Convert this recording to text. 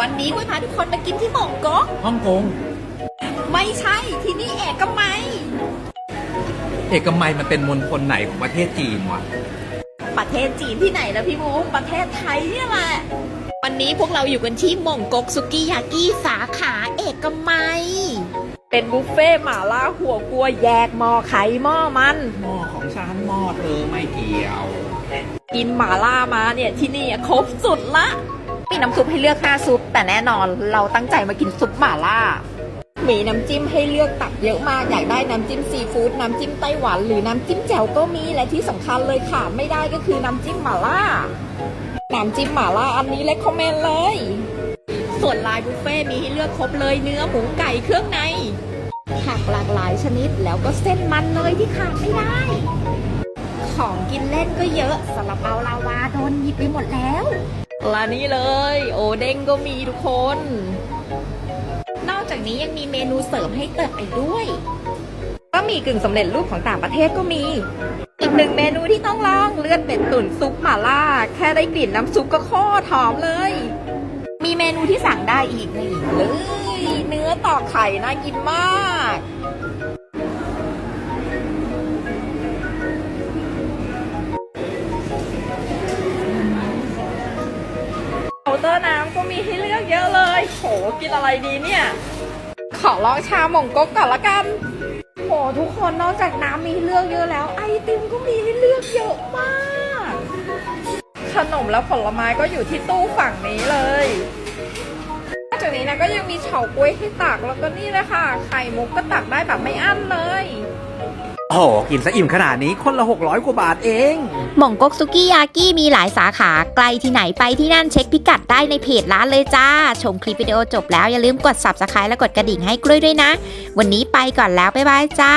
วันนี้กุ้ยพาทุกคนมากินที่หม่องก๊กฮ่องกง ไม่ใช่ที่นี่เอกมัย เอกมัยมันเป็นมณฑลไหนของประเทศจีนวะ ประเทศจีนที่ไหนนะพี่บุ๊กประเทศไทยเนี่ยแหละ วันนี้พวกเราอยู่กันที่หม่องก๊กสุกิยากิสาขาเอกมัย เป็นบุฟเฟ่ต์หม่าล่าหัวกัวแยกหม้อไข่หม้อมัน หม้อของฉันหม้อเธอไม่เกี่ยว กินหม่าล่ามาเนี่ยที่นี่อะครบสุดละ มีน้ำซุปให้เลือก 5 ซุป แต่แน่นอนเราตั้งใจมากินซุปหม่าล่า มีน้ำจิ้มให้เลือกตักเยอะมาก อยากได้น้ำจิ้มซีฟู้ดน้ำจิ้มไต้หวัน หรือน้ำจิ้มแจ่วก็มีและที่สำคัญเลยขาดไม่ได้ก็คือน้ำจิ้มหม่าล่า น้ำจิ้มหม่าล่าอันนี้เลยคอมเมนต์เลย ส่วนลายบุฟเฟ่มีให้เลือกครบเลยเนื้อหมูไก่เครื่องในผักหลากหลายชนิดแล้วก็เส้นมันเลยที่ขาดไม่ได้ ของกินเล่นก็เยอะสลับเปาลาวาโดนหยิบไปหมดแล้ว และนี่เลย โอเด้งก็มีทุกคน นอกจากนี้ยังมีเมนูเสริมให้เติมไปด้วยก็มีกึ่งสำเร็จรูปของต่างประเทศก็มี อีกหนึ่งเมนูที่ต้องลองเลือดเป็ดตุ๋นซุปหม่าล่า แค่ได้กลิ่นน้ำซุปก็โคตรหอมเลย มีเมนูที่สั่งได้อีกนี่เลย เนื้อต่อไข่น่ากินมากาน์เตอร์น้ำก็มีให้เลือกเยอะเลย โห กินอะไรดีเนี่ย ขอลองชาหม่งก๊กก่อนละกัน โห ทุกคนนอกจากน้ำมีให้เลือกเยอะแล้ว ไอติมก็มีให้เลือกเยอะมาก ขนมและผลไม้ก็อยู่ที่ตู้ฝั่งนี้เลยนอกจากนี้นะก็ยังมีเฉาก๊วยให้ตักแล้วก็นี่เลยค่ะไข่มุกก็ตักได้แบบไม่อั้นเลย โอ้โหกินซะอิ่มขนาดนี้คนละ 600 กว่าบาทเอง หม่องกกซุกี้ยากี้มีหลายสาขาไกลที่ไหนไปที่นั่นเช็คพิกัดได้ในเพจร้านเลยจ้า ชมคลิปวิดีโอจบแล้วอย่าลืมกด subscribe และกดกระดิ่งให้กล้วยด้วยนะ วันนี้ไปก่อนแล้ว บ๊ายบายจ้า